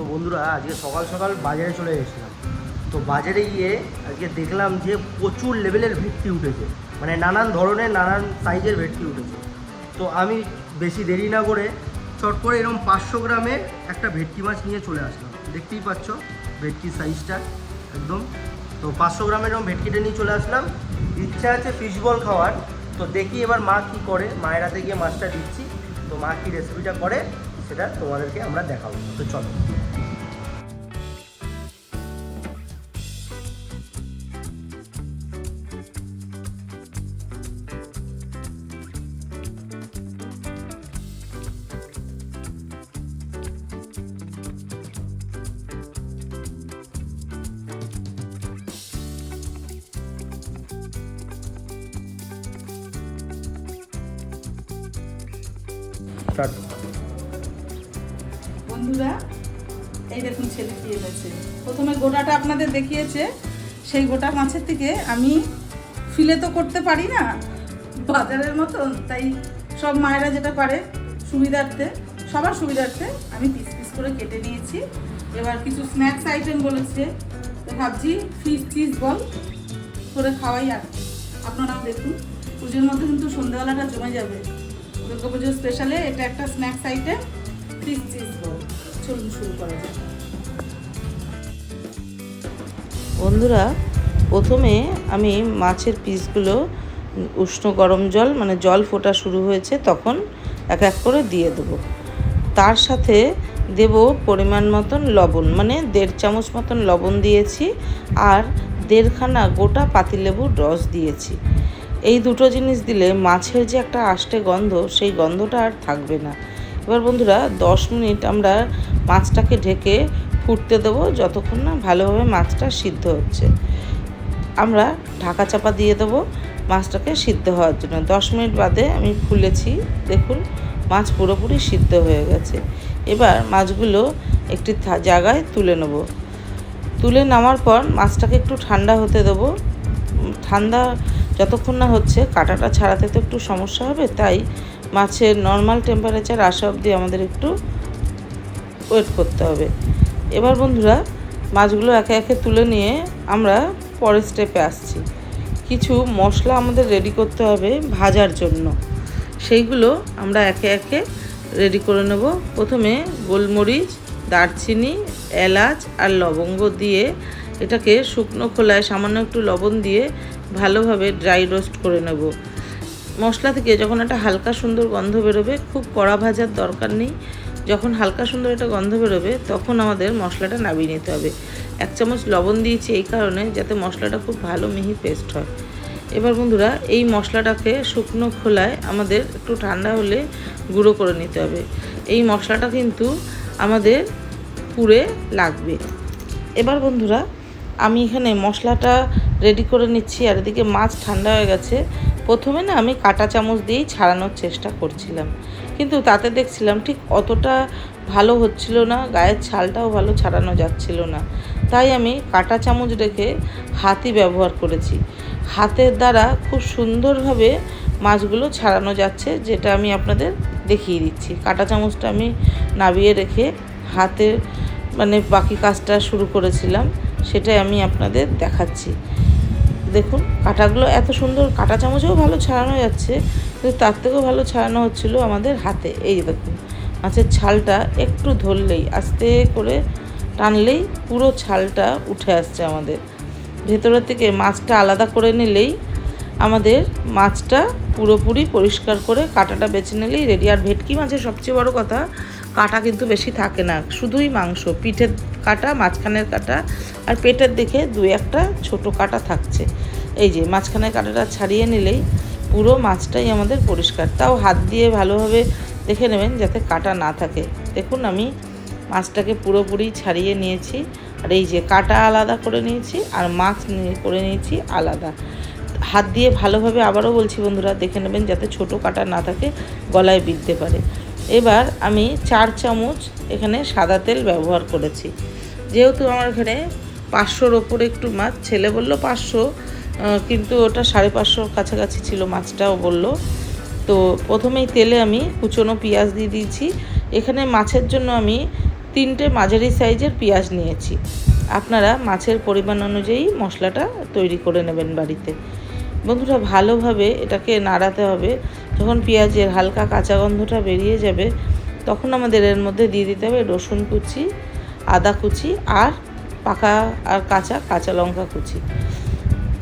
তো বন্ধুরা, আজকে সকাল সকাল বাজারে চলে গেছিলাম তো বাজারে গিয়ে আজকে দেখলাম যে প্রচুর লেভেলের ভেটকি উঠেছে। মানে নানান ধরনের, নানান সাইজের ভেটকি উঠেছে। তো আমি বেশি দেরি না করে চট করে এরকম পাঁচশো গ্রামের একটা ভেটকি মাছ নিয়ে চলে আসলাম। দেখতেই পাচ্ছ ভেটকির সাইজটা একদম। তো পাঁচশো গ্রামের এরকম ভেটকিটা নিয়ে চলে আসলাম। ইচ্ছা আছে ফিশ বল খাওয়ার। তো দেখি এবার মা কি করে। মায়ের হাতে গিয়ে মাছটা দিচ্ছি। তো মা কি রেসিপিটা করে, সেটা তোমাদেরকে আমরা দেখাবো। তো চলো। স্টার্ট বন্ধুরা, এই দেখুন ছেলে কি এনেছে প্রথমে গোটাটা আপনাদের দেখিয়েছে। সেই গোটা মাছের থেকে আমি ফিলে তো করতে পারি না, বাজারের মতন। তাই সব মায়েরা যেটা পারে, সুবিধার্থে, সবার সুবিধার্থে আমি পিস পিস করে কেটে নিয়েছি। এবার কিছু স্ন্যাক্স আইটেম বলেছে। তো ভাবছি ফিশ চিজ বল করে খাওয়াই আর। আপনারাও দেখুন। পুজোর মধ্যে কিন্তু সন্ধ্যাবেলাটা জমে যাবে। দুর্গা পুজোর স্পেশালে এটা একটা স্ন্যাক্স আইটেম চিজ শুরু করা যাক। বন্ধুরা, প্রথমে আমি মাছের পিসগুলো উষ্ণ গরম জল মানে জল ফোটা শুরু হয়েছে, তখন এক এক করে দিয়ে দেবো। তার সাথে দেব পরিমাণ মতন লবণ মানে দেড় চামচ মতন লবণ দিয়েছি, আর দেড়খানা গোটা পাতিলেবুর রস দিয়েছি। এই দুটো জিনিস দিলে মাছের যে একটা আষ্টে গন্ধ, সেই গন্ধটা আর থাকবে না। এবার বন্ধুরা, দশ মিনিট আমরা মাছটাকে ঢেকে ফুটতে দেবো যতক্ষণ না ভালোভাবে মাছটা সিদ্ধ হচ্ছে। আমরা ঢাকা চাপা দিয়ে দেবো মাছটাকে সিদ্ধ হওয়ার জন্য। দশ মিনিট বাদে আমি খুলেছি, দেখুন, মাছ পুরোপুরি সিদ্ধ হয়ে গেছে। এবার মাছগুলো একটি জায়গায় তুলে নেব। তুলে নামার পর মাছটাকে একটু ঠান্ডা হতে দেবো। ঠান্ডা যতক্ষণ না হচ্ছে কাঁটাটা ছাড়াতে তো একটু সমস্যা হবে, তাই মাছের নর্মাল টেম্পারেচার আসা অবধি আমাদের একটু ওয়েট করতে হবে। এবার বন্ধুরা, মাছগুলো একে একে তুলে নিয়ে আমরা পরের স্টেপে আসছি। কিছু মশলা আমাদের রেডি করতে হবে ভাজার জন্য। সেইগুলো আমরা একে একে রেডি করে নেব। প্রথমে গোলমরিচ, দারচিনি, এলাচ আর লবঙ্গ দিয়ে এটাকে শুকনো খোলায় সামান্য একটু লবণ দিয়ে ভালোভাবে ড্রাই রোস্ট করে নেব। মশলা থেকে যখন একটা হালকা সুন্দর গন্ধ বেরোবে, খুব কড়া ভাজার দরকার নেই। যখন হালকা সুন্দর একটা গন্ধ বেরোবে, তখন আমাদের মশলাটা নামিয়ে নিতে হবে। এক চামচ লবণ দিয়েছি এই কারণে যাতে মশলাটা খুব ভালো মিহি পেস্ট হয়। এবার বন্ধুরা, এই মশলাটাকে শুকনো খোলায় আমাদের একটু ঠান্ডা হলে গুঁড়ো করে নিতে হবে। এই মশলাটা কিন্তু আমাদের পুড়ে লাগবে। এবার বন্ধুরা আমি এখানে মশলাটা রেডি করে নিচ্ছি, আর এদিকে মাছ ঠান্ডা হয়ে গেছে। প্রথমে না আমি কাঁটা চামচ দিয়েই ছাড়ানোর চেষ্টা করছিলাম। কিন্তু তাতে দেখছিলাম ঠিক অতটা ভালো হচ্ছিল না, গায়ের ছালটাও ভালো ছাড়ানো যাচ্ছিল না। তাই আমি কাঁটা চামচ রেখে হাতই ব্যবহার করেছি। হাতের দ্বারা খুব সুন্দরভাবে মাছগুলো ছাড়ানো যাচ্ছে, যেটা আমি আপনাদের দেখিয়ে দিচ্ছি। কাঁটা চামচটা আমি নাবিয়ে রেখে হাতে মানে বাকি কাজটা শুরু করেছিলাম। সেটাই আমি আপনাদের দেখাচ্ছি। দেখুন, কাঁটাগুলো এত সুন্দর, কাঁটা চামচেও ভালো ছাড়ানো যাচ্ছে, কিন্তু তার থেকেও ভালো ছাড়ানো হচ্ছিল আমাদের হাতে। এই দেখুন, মাছের ছালটা একটু ধরলেই, আস্তে করে টানলেই পুরো ছালটা উঠে আসছে আমাদের। ভেতরের থেকে মাছটা আলাদা করে নিলেই আমাদের মাছটা পুরোপুরি পরিষ্কার করে কাঁটাটা বেছে নিলেই রেডি আর ভেটকি মাছের সবচেয়ে বড় কথা কাঁটা কিন্তু বেশি থাকে না। শুধুই মাংস, পিঠের কাটা, মাঝখানের কাটা আর পেটের দিকে দু একটা ছোট কাটা থাকছে। এই যে মাঝখানের কাটাটা ছাড়িয়ে নিলেই পুরো মাছটাই আমাদের পরিষ্কার। তাও হাত দিয়ে ভালোভাবে দেখে নেবেন যাতে কাটা না থাকে। দেখুন আমি মাছটাকে পুরোপুরি ছাড়িয়ে নিয়েছি আর এই যে কাটা আলাদা করে নিয়েছি আর মাছ নিয়ে করে নিয়েছি আলাদা। হাত দিয়ে ভালোভাবে আবারও বলছি বন্ধুরা, দেখে নেবেন যাতে ছোট কাটা না থাকে, গলায় বিঁধতে পারে। এবার আমি চার চামচ এখানে সাদা তেল ব্যবহার করেছি। যেহেতু আমার এখানে পাঁচশোর ওপরে একটু মাছ, ছেলে বলল পাঁচশো কিন্তু ওটা সাড়ে পাঁচশোর কাছাকাছি ছিল মাছটাও বলল। তো প্রথমেই তেলে আমি কুচনো পেঁয়াজ দিয়ে দিয়েছি। এখানে মাছের জন্য আমি তিনটে মাঝারি সাইজের পেঁয়াজ নিয়েছি। আপনারা মাছের পরিমাণ অনুযায়ী মশলাটা তৈরি করে নেবেন বাড়িতে। বন্ধুরা ভালোভাবে এটাকে নাড়াতে হবে। যখন পেঁয়াজের হালকা কাঁচা গন্ধটা বেরিয়ে যাবে, তখন আমাদের এর মধ্যে দিয়ে দিতে হবে রসুন কুচি, আদা কুচি আর পাকা আর কাঁচা কাঁচা লঙ্কা কুচি।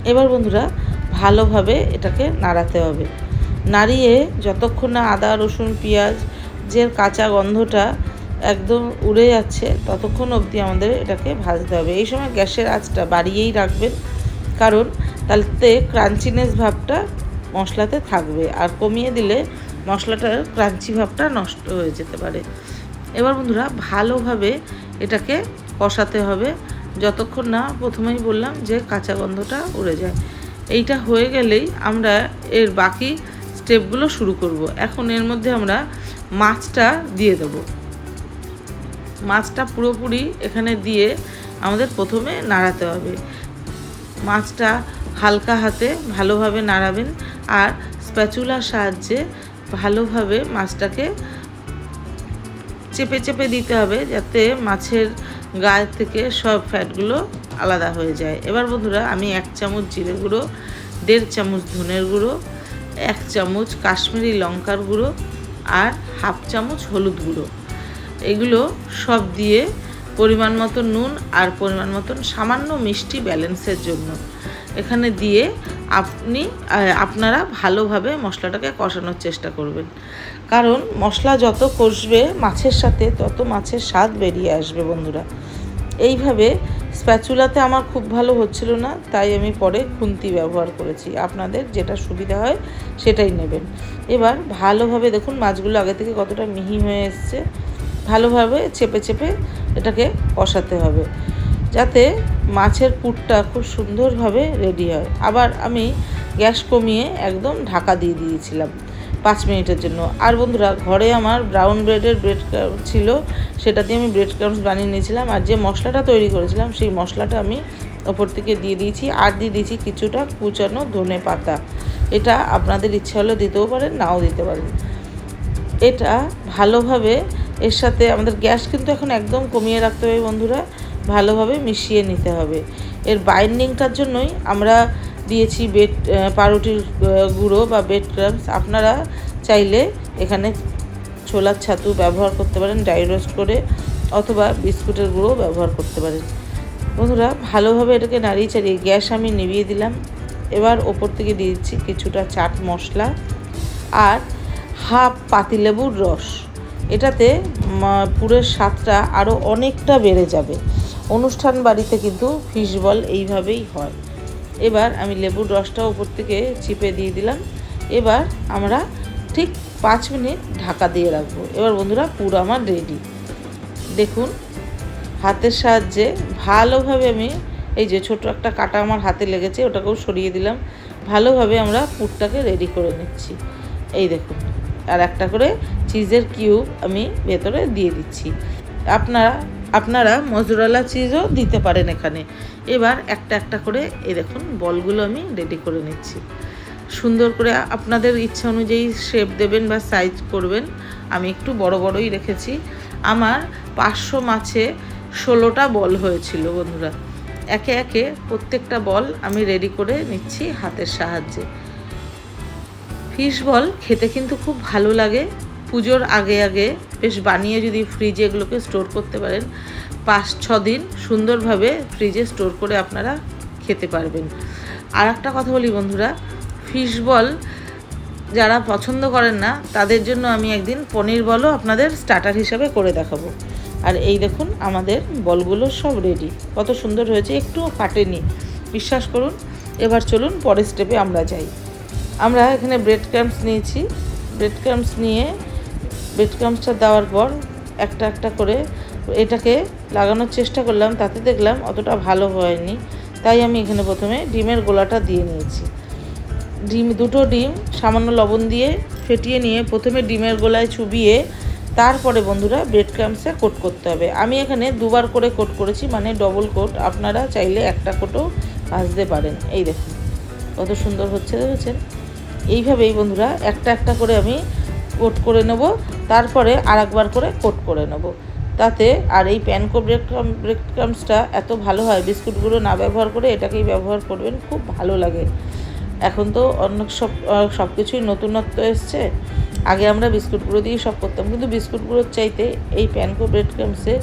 এবার বন্ধুরা ভালোভাবে এটাকে নাড়াতে হবে। নাড়িয়ে যতক্ষণ না আদা, রসুন, পেঁয়াজ যে কাঁচা গন্ধটা একদম উড়ে যাচ্ছে, ততক্ষণ অবধি আমাদের এটাকে ভাজতে হবে। এই সময় গ্যাসের আঁচটা বাড়িয়েই রাখবেন। কারণ তাতে ক্রাঞ্চিনেস ভাবটা মশলাতে থাকবে। আর কমিয়ে দিলে মশলাটার ক্রাঞ্চি ভাবটা নষ্ট হয়ে যেতে পারে। এবার বন্ধুরা, ভালোভাবে এটাকে কষাতে হবে। যতক্ষণ না প্রথমেই বললাম যে কাঁচা গন্ধটা উড়ে যায়। এইটা হয়ে গেলেই আমরা এর বাকি স্টেপগুলো শুরু করব। এখন এর মধ্যে আমরা মাছটা দিয়ে দেবো। মাছটা পুরোপুরি এখানে দিয়ে আমাদের প্রথমে নাড়াতে হবে। মাছটা হালকা হাতে ভালোভাবে নাড়াবেন আর স্প্যাচুলার সাহায্যে ভালোভাবে মাছটাকে চেপে চেপে দিতে হবে যাতে মাছের গায়ে থেকে সব ফ্যাটগুলো আলাদা হয়ে যায়। এবার বন্ধুরা আমি এক চামচ জিরে গুঁড়ো, দেড় চামচ ধনের গুঁড়ো, এক চামচ কাশ্মীরি লঙ্কার গুঁড়ো আর হাফ চামচ হলুদ গুঁড়ো। এগুলো সব দিয়ে পরিমাণ মতো নুন আর পরিমাণ মতন সামান্য মিষ্টি ব্যালেন্সের জন্য। এখানে দিয়ে আপনি আপনারা ভালোভাবে মশলাটাকে কষানোর চেষ্টা করবেন। কারণ মশলা যত কষবে মাছের সাথে, তত মাছের স্বাদ বেরিয়ে আসবে বন্ধুরা। এইভাবে স্প্যাচুলাতে আমার খুব ভালো হচ্ছিল না, তাই আমি পরে খুন্তি ব্যবহার করেছি। আপনাদের যেটা সুবিধা হয় সেটাই নেবেন। এবার ভালোভাবে দেখুন মাছগুলো আগে থেকে কতটা মিহি হয়ে এসছে। ভালোভাবে চেপে চেপে এটাকে কষাতে হবে, যাতে মাছের পুরটা খুব সুন্দরভাবে রেডি হয়। আবার আমি গ্যাস কমিয়ে একদম ঢাকা দিয়ে দিয়েছিলাম পাঁচ মিনিটের জন্য। আর বন্ধুরা, ঘরে আমার ব্রাউন ব্রেডের ব্রেড ছিল, সেটা দিয়ে আমি ব্রেড ক্রামস বানিয়ে নিয়েছিলাম। আর যে মশলাটা তৈরি করেছিলাম, সেই মশলাটা আমি ওপর থেকে দিয়ে দিয়েছি। আর দিয়ে দিয়েছি কিছুটা কুচানো ধনে পাতা। এটা আপনাদের ইচ্ছা হলে দিতেও পারেন, নাও দিতে পারেন। এটা ভালোভাবে এর সাথে আমাদের গ্যাস কিন্তু এখন একদম কমিয়ে রাখতে হবে বন্ধুরা, ভালোভাবে মিশিয়ে নিতে হবে। এর বাইন্ডিংটার জন্যই আমরা দিয়েছি বেড পাউরুটির গুঁড়ো বা বেড ক্রামস আপনারা চাইলে এখানে ছোলার ছাতু ব্যবহার করতে পারেন ড্রাই রোস্ট করে, অথবা বিস্কুটের গুঁড়ো ব্যবহার করতে পারেন। বন্ধুরা, ভালোভাবে এটাকে নাড়িয়ে চাড়িয়ে গ্যাস আমি নিভিয়ে দিলাম। এবার ওপর থেকে দিয়ে দিচ্ছি কিছুটা চাট মশলা আর হাফ পাতিলেবুর রস। এটাতে পুরের স্বাদটা আরও অনেকটা বেড়ে যাবে। অনুষ্ঠান বাড়িতে কিন্তু ফিশ বল এইভাবেই হয়। এবার আমি লেবুর রসটা উপর থেকে চিপে দিয়ে দিলাম। এবার আমরা ঠিক পাঁচ মিনিট ঢাকা দিয়ে রাখব। এবার বন্ধুরা, পুরো আমার রেডি দেখুন, হাতের সাহায্যে ভালোভাবে আমি এই যে ছোট একটা কাটা আমার হাতে লেগেছে, ওটাকেও সরিয়ে দিলাম। ভালোভাবে আমরা পুরটাকে রেডি করে নিচ্ছি। এই দেখুন, আর একটা করে চিজের কিউব আমি ভেতরে দিয়ে দিচ্ছি। আপনারা আপনারা মজুরালা চিজও দিতে পারেন এখানে। এবার একটা একটা করে এই দেখুন, বলগুলো আমি রেডি করে নিচ্ছি। সুন্দর করে আপনাদের ইচ্ছা অনুযায়ী শেপ দেবেন বা সাইজ করবেন। আমি একটু বড় বড়ই রেখেছি। আমার পাঁচশো মাছে ষোলোটা বল হয়েছিল বন্ধুরা। একে একে প্রত্যেকটা বল আমি রেডি করে নিচ্ছি হাতের সাহায্যে। ফিশ বল খেতে কিন্তু খুব ভালো লাগে। পুজোর আগে আগে বেশ বানিয়ে যদি ফ্রিজে এগুলোকে স্টোর করতে পারেন, পাঁচ, ছ দিন সুন্দরভাবে ফ্রিজে স্টোর করে আপনারা খেতে পারবেন। আর একটা কথা বলি বন্ধুরা ফিশ বল যারা পছন্দ করেন না, তাদের জন্য আমি একদিন পনির বলও আপনাদের স্টার্টার হিসাবে করে দেখাবো। আর এই দেখুন, আমাদের বলগুলো সব রেডি কত সুন্দর হয়েছে একটুও কাটেনি বিশ্বাস করুন, এবার চলুন পরের স্টেপে আমরা যাই। আমরা এখানে ব্রেড ক্রামস নিয়েছি। ব্রেড ক্রামস নিয়ে ব্রেড ক্রামসটা দেওয়ার পর একটা একটা করে এটাকে লাগানোর চেষ্টা করলাম, তাতে দেখলাম অতটা ভালো হয়নি। তাই আমি এখানে প্রথমে ডিমের গোলাটা দিয়ে নিয়েছি। ডিম, দুটো ডিম সামান্য লবণ দিয়ে ফেটিয়ে নিয়ে প্রথমে ডিমের গোলায় চুবিয়ে তারপরে বন্ধুরা ব্রেড ক্রামসে কোট করতে হবে। আমি এখানে দুবার করে কোট করেছি মানে ডবল কোট। আপনারা চাইলে একটা কোটও ভাজতে পারেন। এই দেখুন, কত সুন্দর হচ্ছে, দেখেছেন? এইভাবেই বন্ধুরা একটা একটা করে আমি করে নেব, তারপরে আর একবার করে কোট করে নেব। তাতে আর এই প্যানকো ব্রেড ব্রেড ক্রামসটা এত ভালো হয়, বিস্কুটগুলো না ব্যবহার করে এটাকেই ব্যবহার করবেন, খুব ভালো লাগে। এখন তো অন্য সব সব কিছুই নতুনত্ব এসছে। আগে আমরা বিস্কুটগুলো দিয়েই সব করতাম, কিন্তু বিস্কুটগুলোর চাইতে এই প্যানকো ব্রেড ক্রামসে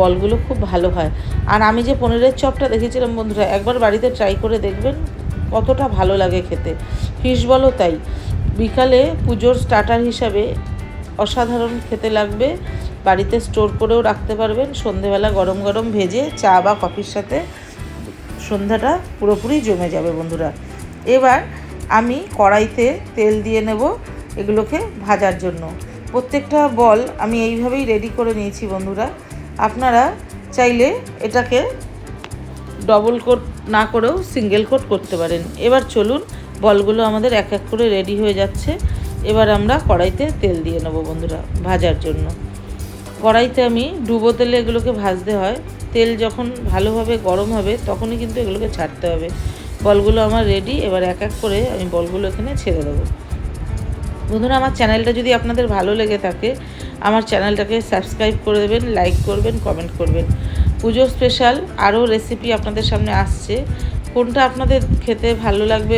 বলগুলো খুব ভালো হয়। আর আমি যে পনিরের চপটা দেখেছিলাম বন্ধুরা, একবার বাড়িতে ট্রাই করে দেখবেন, কতটা ভালো লাগে খেতে। ফিশ বলও তাই। বিকালে পুজোর স্টার্টার হিসাবে অসাধারণ খেতে লাগবে। বাড়িতে স্টোর করেও রাখতে পারবেন। সন্ধেবেলা গরম গরম ভেজে চা বা কফির সাথে সন্ধ্যাটা পুরোপুরি জমে যাবে বন্ধুরা। এবার আমি কড়াইতে তেল দিয়ে নেব এগুলোকে ভাজার জন্য। প্রত্যেকটা বল আমি এইভাবেই রেডি করে নিয়েছি বন্ধুরা। আপনারা চাইলে এটাকে ডবল কোট না করেও সিঙ্গেল কোট করতে পারেন। এবার চলুন বলগুলো আমাদের এক এক করে রেডি হয়ে যাচ্ছে। এবার আমরা কড়াইতে তেল দিয়ে নেব বন্ধুরা, ভাজার জন্য। কড়াইতে আমি ডুবো তেলে এগুলোকে ভাজতে হয়। তেল যখন ভালোভাবে গরম হবে, তখনই কিন্তু এগুলোকে ছাড়তে হবে। বলগুলো আমার রেডি এবার এক এক করে আমি বলগুলো এখানে ছেড়ে দেবো। বন্ধুরা, আমার চ্যানেলটা যদি আপনাদের ভালো লেগে থাকে, আমার চ্যানেলটাকে সাবস্ক্রাইব করে দেবেন, লাইক করবেন, কমেন্ট করবেন। পুজো স্পেশাল আরও রেসিপি আপনাদের সামনে আসছে। কোনটা আপনাদের খেতে ভালো লাগবে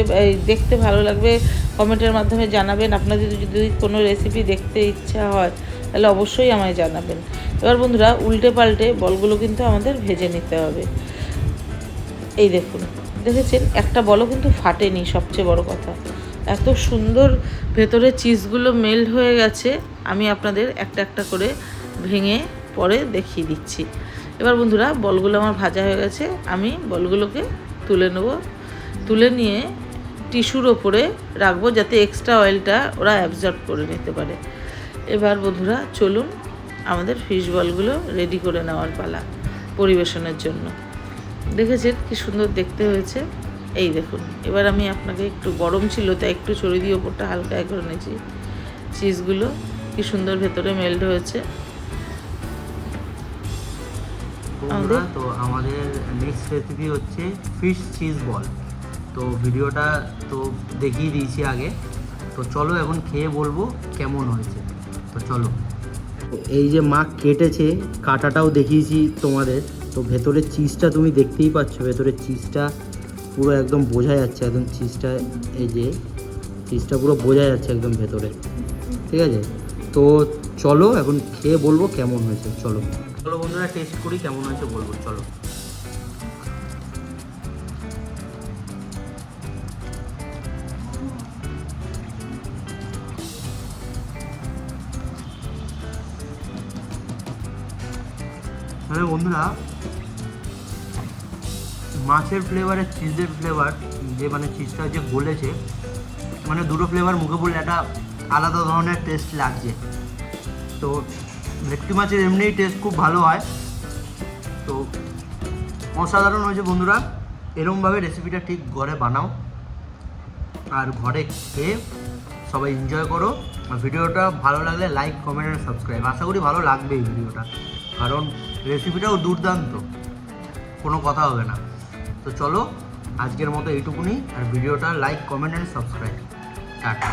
দেখতে ভালো লাগবে, কমেন্টের মাধ্যমে জানাবেন। আপনাদের যদি কোনো রেসিপি দেখতে ইচ্ছা হয়, তাহলে অবশ্যই আমায় জানাবেন। এবার বন্ধুরা, উল্টে পাল্টে বলগুলো কিন্তু আমাদের ভেজে নিতে হবে। এই দেখুন, দেখেছেন? একটা বলও কিন্তু ফাটেনি, সবচেয়ে বড় কথা। এত সুন্দর ভেতরে চিজগুলো মেল্ট হয়ে গেছে, আমি আপনাদের একটা একটা করে ভেঙে পরে দেখিয়ে দিচ্ছি। এবার বন্ধুরা, বলগুলো আমার ভাজা হয়ে গেছে, আমি বলগুলোকে তুলে নেব। তুলে নিয়ে টিস্যুর ওপরে রাখব যাতে এক্সট্রা অয়েলটা ওরা অ্যাবজর্ব করে নিতে পারে। এবার বন্ধুরা চলুন আমাদের ফিশ বলগুলো রেডি করে নেওয়ার পালা পরিবেশনের জন্য। দেখেছেন কি সুন্দর দেখতে হয়েছে? এই দেখুন, এবার আমি আপনাকে একটু গরম ছিল, তাই একটু ছড়ি দিয়ে ওপরটা হালকা করে নিয়েছি। চিজগুলো কি সুন্দর ভেতরে মেল্ট হয়েছে। বন্ধুরা তো আমাদের নেক্সট রেসিপি হচ্ছে ফিশ চিজ বল তো ভিডিওটা তো দেখিয়ে দিয়েছি আগে। তো চলো এখন খেয়ে বলব কেমন হয়েছে। তো চলো। এই যে মা কেটেছে কাটাটাও দেখিয়েছি তোমাদের। তো ভেতরের চিজটা তুমি দেখতেই পাচ্ছ ভেতরের চিজটা পুরো একদম বোঝা যাচ্ছে। একদম চিজটা এই যে চিজটা পুরো বোঝা যাচ্ছে একদম ভেতরে। ঠিক আছে? তো চলো এখন খেয়ে বলব কেমন হয়েছে। চলো। চলো বন্ধুরা টেস্ট করি, কেমন হয়েছে বলব, চলো। হ্যাঁ বন্ধুরা, মাছের ফ্লেভারের চিজের ফ্লেভার যে মানে চিজটা যে গলেছে মানে দুটো ফ্লেভার মুখে পড়লে একটা আলাদা ধরনের টেস্ট লাগছে। তো ভেটকি মাছের এমনিই টেস্ট খুব ভালো হয়। তো অসাধারণ হয়েছে বন্ধুরা, এরমভাবে রেসিপিটা ঠিক ঘরে বানাও। আর ঘরে খেয়ে সবাই এনজয় করো। আর ভিডিওটা ভালো লাগলে লাইক কমেন্ট আর সাবস্ক্রাইব আশা করি ভালো লাগবে এই ভিডিওটা, কারণ রেসিপিটাও দুর্দান্ত। কোনো কথা হবে না। তো চলো, আজকের মতো এইটুকুনি। আর ভিডিওটা like comment and subscribe tata.